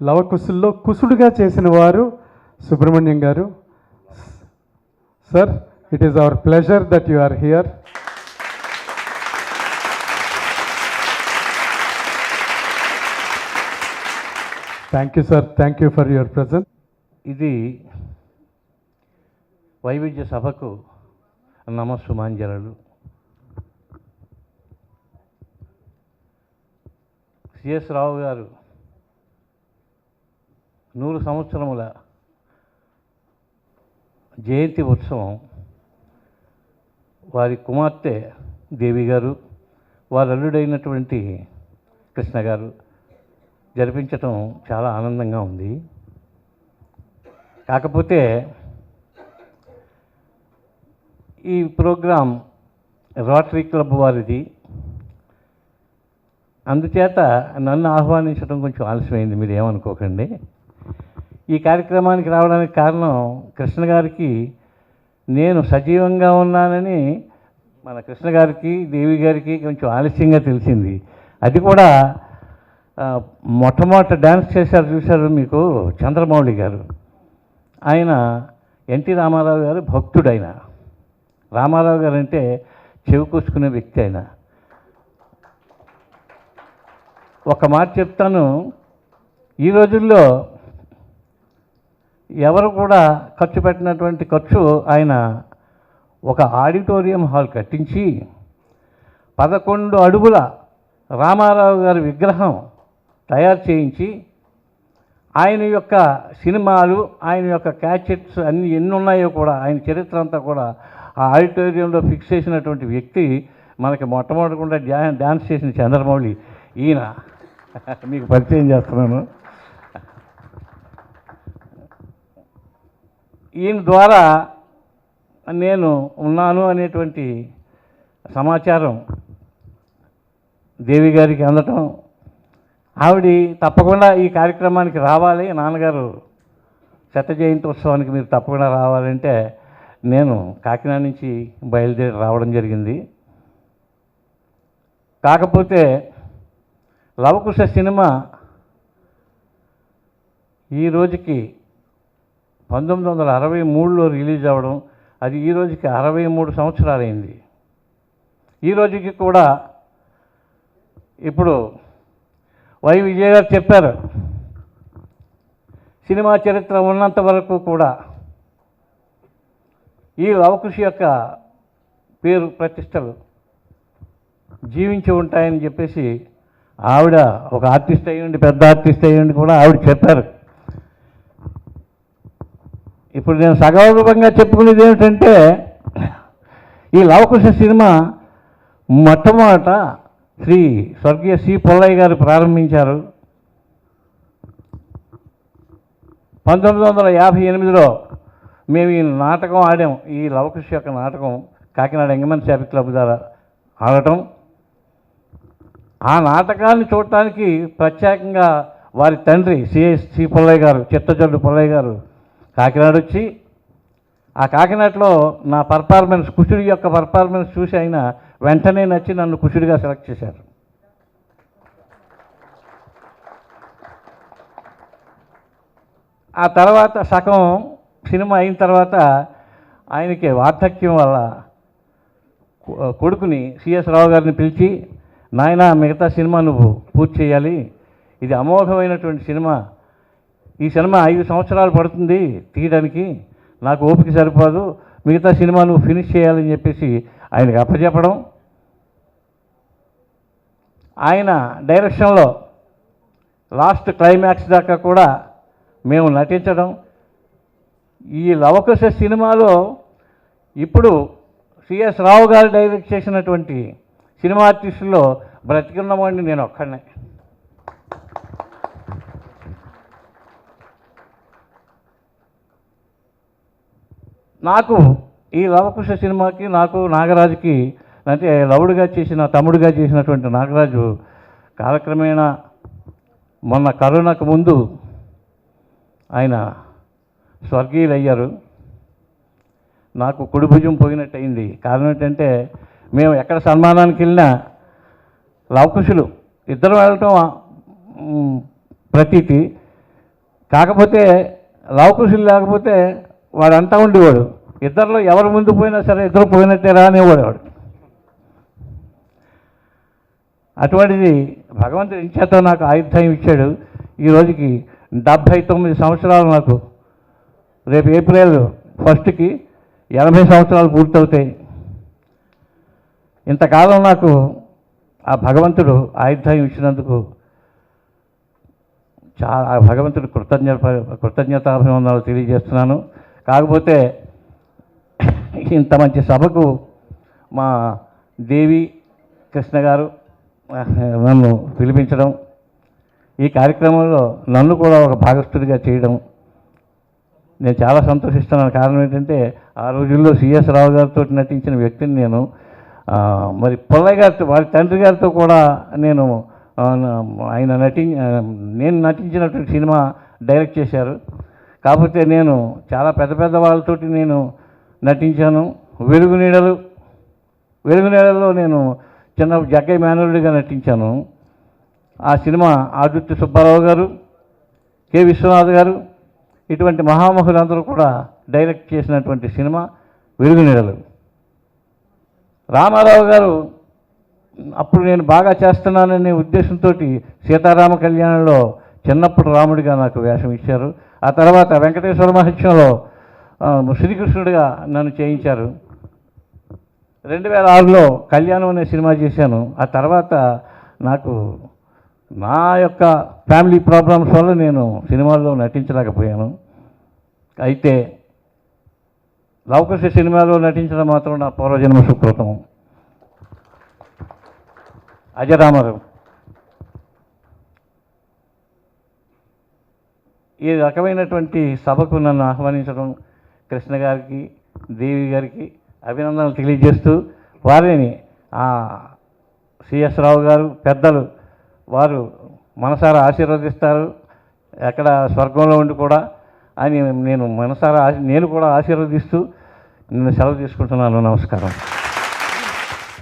లవకుశుల్లో కుసుడుగా చేసిన వారు సుబ్రహ్మణ్యం గారు. Sir it is our pleasure that you are here thank you sir thank you for your present ఇది వైవిధ్య సభకు నమస్సుమాంజలు సిఎస్ రావు గారు నూరు సంవత్సరముల జయంతి ఉత్సవం వారి కుమార్తె దేవి గారు వారి అల్లుడైనటువంటి కృష్ణ గారు జరిపించటం చాలా ఆనందంగా ఉంది. కాకపోతే ఈ ప్రోగ్రాం రోటరీ క్లబ్ వారిది. అందుచేత నన్ను ఆహ్వానించడం కొంచెం ఆలస్యమైంది మీరు ఏమనుకోకండి. ఈ కార్యక్రమానికి రావడానికి కారణం కృష్ణ గారికి నేను సజీవంగా ఉన్నానని మన కృష్ణ గారికి దేవి గారికి కొంచెం ఆలస్యంగా తెలిసింది. అది కూడా ఆ, మొట్టమొదట డ్యాన్స్ చేశారు చూశారు మీకు చంద్రమౌళి గారు. ఆయన ఎన్టీ రామారావు గారు భక్తుడు ఆయన రామారావు గారు అంటే చెవికూసుకునే వ్యక్తి ఆయన. ఒక మాట చెప్తాను. ఈ రోజుల్లో ఎవరు కూడా ఖర్చు పెట్టినటువంటి ఖర్చు ఆయన ఒక ఆడిటోరియం హాల్ కట్టించి పదకొండు అడుగుల రామారావు గారి విగ్రహం తయారు చేయించి ఆయన యొక్క సినిమాలు ఆయన యొక్క క్యాచెట్స్ అన్ని ఎన్ని ఉన్నాయో కూడా ఆయన చరిత్ర అంతా కూడా ఆ ఆడిటోరియంలో ఫిక్స్ చేసినటువంటి వ్యక్తి మనకి మొట్టమొదటికుండా డ్యా డ్యాన్స్ చేసిన చంద్రమౌళి. ఈయన. మీకు పరిచయం చేస్తున్నాను. ఈయన ద్వారా నేను ఉన్నాను అనేటువంటి సమాచారం దేవి గారికి అందటం. ఆవిడ తప్పకుండా ఈ కార్యక్రమానికి రావాలి. నాన్నగారు శత జయంతి ఉత్సవానికి మీరు తప్పకుండా రావాలంటే నేను కాకినాడ నుంచి బయలుదేరి రావడం జరిగింది. కాకపోతే లవకుశ సినిమా ఈ రోజుకి పంతొమ్మిది వందల అరవై మూడులో రిలీజ్ అవ్వడం అది ఈ రోజుకి అరవై మూడు సంవత్సరాలైంది. ఈ రోజుకి కూడా ఇప్పుడు వై విజయ్ గారు చెప్పారు సినిమా చరిత్ర ఉన్నంత వరకు కూడా ఈ లవకుశ యొక్క పేరు ప్రతిష్టలు జీవించి ఉంటాయని చెప్పేసి ఆవిడ ఒక ఆర్టిస్ట్ అయ్యండి పెద్ద ఆర్టిస్ట్ అయ్యండి కూడా ఆవిడ చెప్పారు. ఇప్పుడు నేను సగౌరవంగా చెప్పుకునేది ఏమిటంటే ఈ లవకుశ సినిమా మొట్టమొదట శ్రీ స్వర్గీయ సి పుల్లయ్య గారు ప్రారంభించారు. పంతొమ్మిది వందల యాభై ఎనిమిదిలో మేము ఈ నాటకం ఆడాం. ఈ లవకుశ యొక్క నాటకం కాకినాడ ఎంగమన్ శాపి క్లబ్ ద్వారా ఆడటం. ఆ నాటకాన్ని చూడటానికి ప్రత్యేకంగా వారి తండ్రి సిఎస్ సి పుల్లయ్య గారు చిత్తజల్లు పుల్లయ్య గారు కాకినాడ వచ్చి ఆ కాకినాడలో నా పర్ఫార్మెన్స్ కుషుడి యొక్క పర్ఫార్మెన్స్ చూసి ఆయన వెంటనే నచ్చి నన్ను కుషుడిగా సెలెక్ట్ చేశారు. ఆ తర్వాత సగం సినిమా అయిన తర్వాత ఆయనకి వార్ధక్యం వల్ల కొడుకుని సిఎస్ రావు గారిని పిలిచి నాయన మిగతా సినిమా నువ్వు పూర్తి చేయాలి. ఇది అమోఘమైనటువంటి సినిమా. ఈ సినిమా ఐదు సంవత్సరాలు పడుతుంది తీయడానికి. నాకు ఓపిక సరిపోదు. మిగతా సినిమాను ఫినిష్ చేయాలని చెప్పేసి ఆయనకు అప్పచెప్పడం ఆయన డైరెక్షన్లో లాస్ట్ క్లైమాక్స్ దాకా కూడా మేము నటించడం. ఈ లవకుశ సినిమాలో ఇప్పుడు సిఎస్ రావు గారు డైరెక్ట్ చేసినటువంటి సినిమా ఆర్టిస్టుల్లో బ్రతికున్నవాడిని నేను ఒక్కడనే. నాకు ఈ లవకుశ సినిమాకి నాకు నాగరాజుకి అంటే లవుడుగా చేసిన తమ్ముడుగా చేసినటువంటి నాగరాజు కాలక్రమేణా మొన్న కరోనాకు ముందు ఆయన స్వర్గీయులయ్యారు. నాకు కుడిభుజం పోయినట్టు అయింది కారణం ఏంటంటే మేము ఎక్కడ సన్మానానికి వెళ్ళినా లవకుశులు ఇద్దరు వెళ్ళటం ప్రతీతి. కాకపోతే లవకుశులు లేకపోతే వాడు అంటా ఉండేవాడు. ఇద్దరిలో ఎవరు ముందు పోయినా సరే ఇద్దరు పోయినట్టే రా వాడు. అటువంటిది భగవంతుడు ఇంచేత నాకు ఆయుర్దాయం ఇచ్చాడు. ఈ రోజుకి డెబ్భై తొమ్మిది సంవత్సరాలు నాకు. రేపు ఏప్రిల్ ఫస్ట్కి ఎనభై సంవత్సరాలు పూర్తవుతాయి. ఇంతకాలం నాకు ఆ భగవంతుడు ఆయుధాయం ఇచ్చినందుకు చాలా ఆ భగవంతుడు కృతజ్ఞత కృతజ్ఞతాభివందనాలు తెలియజేస్తున్నాను. కాకపోతే ఇంత మంచి సభకు మా దేవి కృష్ణ గారు నన్ను పిలిపించడం ఈ కార్యక్రమంలో నన్ను కూడా ఒక భాగస్థుడిగా చేయడం నేను చాలా సంతోషిస్తున్నాను. కారణం ఏంటంటే ఆ రోజుల్లో సిఎస్ రావు గారితో నటించిన వ్యక్తిని నేను మరి పుల్లయ్య గారితో వారి తండ్రి గారితో కూడా నేను ఆయన నటి నేను నటించినటువంటి సినిమా డైరెక్ట్ చేశారు. కాకపోతే నేను చాలా పెద్ద పెద్ద వాళ్ళతోటి నేను నటించాను. వెలుగు నీడలు వెలుగు నీడల్లో నేను చిన్న జగ్గయ్య మేనరుడిగా నటించాను. ఆ సినిమా ఆదిత్య సుబ్బారావు గారు కె విశ్వనాథ్ గారు ఇటువంటి మహామహులందరూ కూడా డైరెక్ట్ చేసినటువంటి సినిమా వెలుగు నీడలు. రామారావు గారు అప్పుడు నేను బాగా చేస్తున్నాననే ఉద్దేశంతో సీతారామ కళ్యాణంలో చిన్నప్పుడు రాముడిగా నాకు వేషం ఇచ్చారు. ఆ తర్వాత వెంకటేశ్వర మహత్యంలో శ్రీకృష్ణుడిగా నన్ను చేయించారు. రెండు వేల ఆరులో కళ్యాణం అనే సినిమా చేశాను. ఆ తర్వాత నాకు నా యొక్క ఫ్యామిలీ ప్రాబ్లమ్స్ వల్ల నేను సినిమాల్లో నటించలేకపోయాను. అయితే లవకృష్ణ సినిమాలో నటించడం మాత్రం నా పూర్వజన్మ సుకృతం. అజరామరం. ఈ రకమైనటువంటి సభకు నన్ను ఆహ్వానించడం కృష్ణ గారికి దేవి గారికి అభినందనలు తెలియజేస్తూ వారిని సిఎస్ రావు గారు పెద్దలు వారు మనసారా ఆశీర్వదిస్తారు. ఎక్కడ స్వర్గంలో ఉండి కూడా అని నేను మనసారా నేను కూడా ఆశీర్వదిస్తూ నేను సెలవు తీసుకుంటున్నాను. నమస్కారం.